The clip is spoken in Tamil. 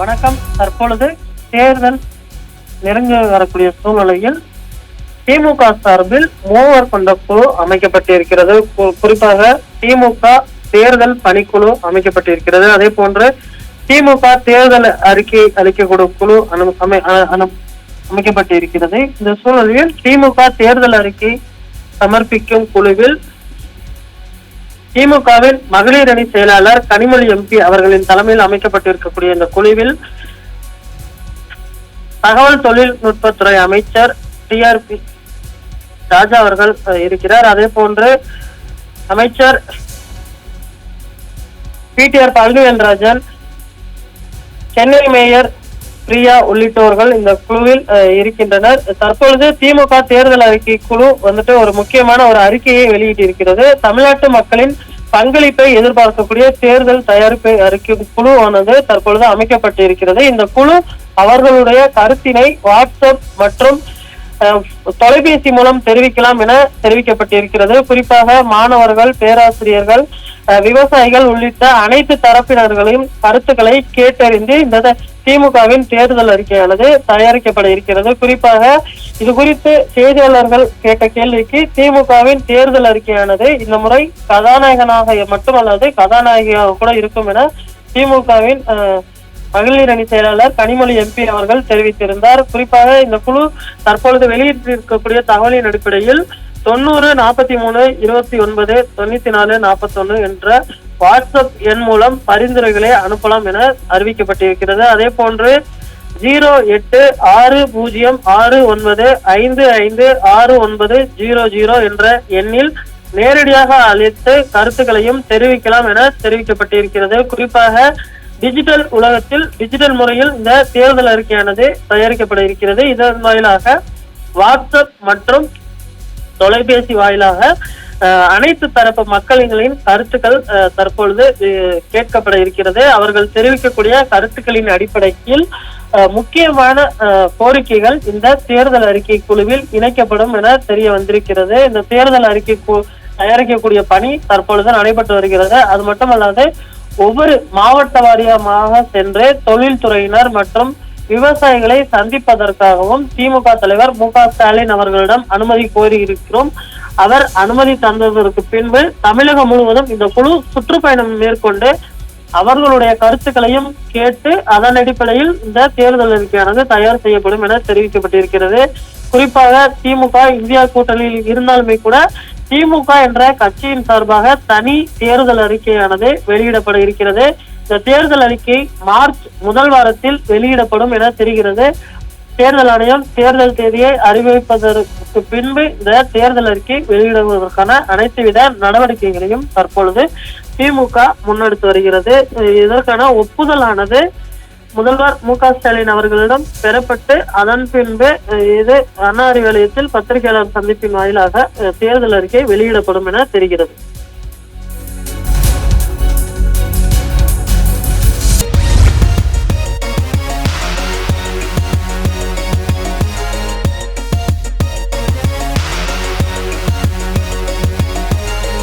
வணக்கம். தற்பொழுது தேர்தல் நெருங்க வரக்கூடிய சூழ்நிலையில் திமுக சார்பில் மூவர் கொண்ட குழு அமைக்கப்பட்டிருக்கிறது. குறிப்பாக திமுக தேர்தல் பணிக்குழு அமைக்கப்பட்டிருக்கிறது. அதே போன்று திமுக தேர்தல் அறிக்கை அளிக்கக்கூடிய குழு அனு- அமை- அமைக்கப்பட்டிருக்கிறது. இந்த சூழ்நிலையில் திமுக தேர்தல் அறிக்கை சமர்ப்பிக்கும் குழுவில் திமுகவின் மகளிர் அணி செயலாளர் கனிமொழி எம்பி அவர்களின் தலைமையில் அமைக்கப்பட்டிருக்கக்கூடிய இந்த குழுவில் தகவல் தொழில்நுட்பத்துறை அமைச்சர் டிஆர்பி ராஜா அவர்கள் இருக்கிறார். அதே போன்று அமைச்சர் பிடிஆர் பழனிவேல்ராஜன் சென்னை மேயர் பிரியா உள்ளிட்டோர்கள் இந்த குழுவில் இருக்கின்றனர். தற்பொழுது திமுக தேர்தல் அறிக்கை குழு வந்துட்டு ஒரு முக்கியமான ஒரு அறிக்கையை வெளியிட்டிருக்கிறது. தமிழ்நாட்டு மக்களின் பங்களிப்பை எதிர்பார்க்கக்கூடிய தேர்தல் தயாரிப்பு அறிக்கை குழுவானது தற்பொழுது அமைக்கப்பட்டிருக்கிறது. இந்த குழு அவர்களுடைய கருத்தினை வாட்ஸ்அப் மற்றும் தொலைபேசி மூலம் தெரிவிக்கலாம் என தெரிவிக்கப்பட்டிருக்கிறது. குறிப்பாக மாணவர்கள் பேராசிரியர்கள் விவசாயிகள் உள்ளிட்ட அனைத்து தரப்பினர்களின் கருத்துக்களை கேட்டறிந்து இந்த த- திமுகவின் தேர்தல் அறிக்கையானது தயாரிக்கப்பட இருக்கிறது. குறிப்பாக இது குறித்து செய்தியாளர்கள் கேட்ட கேள்விக்கு திமுகவின் தேர்தல் அறிக்கையானது இந்த முறை கதாநாயகனாக மட்டுமல்லாது கதாநாயகியாக கூட இருக்கும் என திமுகவின் மகளிர் அணி செயலாளர் கனிமொழி எம்பி அவர்கள் தெரிவித்திருந்தார். குறிப்பாக இந்த குழு தற்பொழுது வெளியிட்டிருக்கக்கூடிய தகவலின் அடிப்படையில் தொண்ணூறு நாற்பத்தி மூணு இருபத்தி ஒன்பது தொண்ணூத்தி நாலு நாற்பத்தொன்னு என்ற வாட்ஸ்அப் எண் மூலம் பரிந்துரைகளை அனுப்பலாம் என அறிவிக்கப்பட்டிருக்கிறது. அதே போன்று ஜீரோ எட்டு ஆறு பூஜ்ஜியம் ஆறு ஒன்பது ஐந்து ஐந்து ஆறு ஒன்பது ஜீரோ ஜீரோ என்ற எண்ணில் நேரடியாக அழைத்து கருத்துக்களையும் தெரிவிக்கலாம் என தெரிவிக்கப்பட்டிருக்கிறது. குறிப்பாக டிஜிட்டல் உலகத்தில் டிஜிட்டல் முறையில் இந்த தேர்தல் அறிக்கையானது தயாரிக்கப்பட இருக்கிறது. இதன் வாயிலாக வாட்ஸ்அப் மற்றும் தொலைபேசி வாயிலாக அஹ், அனைத்து தரப்பு மக்களின் கருத்துக்கள் அஹ், தற்பொழுது கேட்கப்பட இருக்கிறது. அவர்கள் தெரிவிக்கக்கூடிய கருத்துக்களின் அடிப்படையில் அஹ், முக்கியமான அஹ், கோரிக்கைகள் இந்த தேர்தல் அறிக்கை குழுவில் இணைக்கப்படும் என தெரிய வந்திருக்கிறது. இந்த தேர்தல் அறிக்கை கு- தயாரிக்கக்கூடிய பணி தற்பொழுது நடைபெற்று வருகிறது. அது மட்டுமல்லாது ஒவ்வொரு மாவட்ட வாரியமாக சென்று தொழில்துறையினர் மற்றும் விவசாயிகளை சந்திப்பதற்காகவும் திமுக தலைவர் மு ஸ்டாலின் அவர்களிடம் அனுமதி கோரி இருக்கிறோம் அவர் அனுமதி தந்ததற்கு பின்பு தமிழகம் முழுவதும் இந்த குழு சுற்றுப்பயணம் மேற்கொண்டு அவர்களுடைய கருத்துக்களையும் கேட்டு அதன் அடிப்படையில் இந்த தேர்தல் அறிக்கையானது தயார் செய்யப்படும் என தெரிவிக்கப்பட்டிருக்கிறது. குறிப்பாக திமுக இந்தியா கூட்டணியில் இருந்தாலுமே கூட திமுக என்ற கட்சியின் சார்பாக தனி தேர்தல் அறிக்கையானது வெளியிடப்பட இருக்கிறது. இந்த தேர்தல் அறிக்கை மார்ச் முதல் வாரத்தில் வெளியிடப்படும் என தெரிகிறது. தேர்தல் ஆணையம் தேர்தல் தேதியை அறிவிப்பதற்கு பின்பு இந்த தேர்தல் அறிக்கை வெளியிடுவதற்கான அனைத்து வித நடவடிக்கைகளையும் தற்பொழுது திமுக முன்னெடுத்து வருகிறது. இதற்கான ஒப்புதலானது முதல்வர் மு க ஸ்டாலின் அவர்களிடம் பெறப்பட்டு அதன் பின்பு இது அண்ணா அறிவாலயத்தில் பத்திரிகையாளர் சந்திப்பின் வாயிலாக அஹ், தேர்தல் அறிக்கை வெளியிடப்படும் என தெரிகிறது.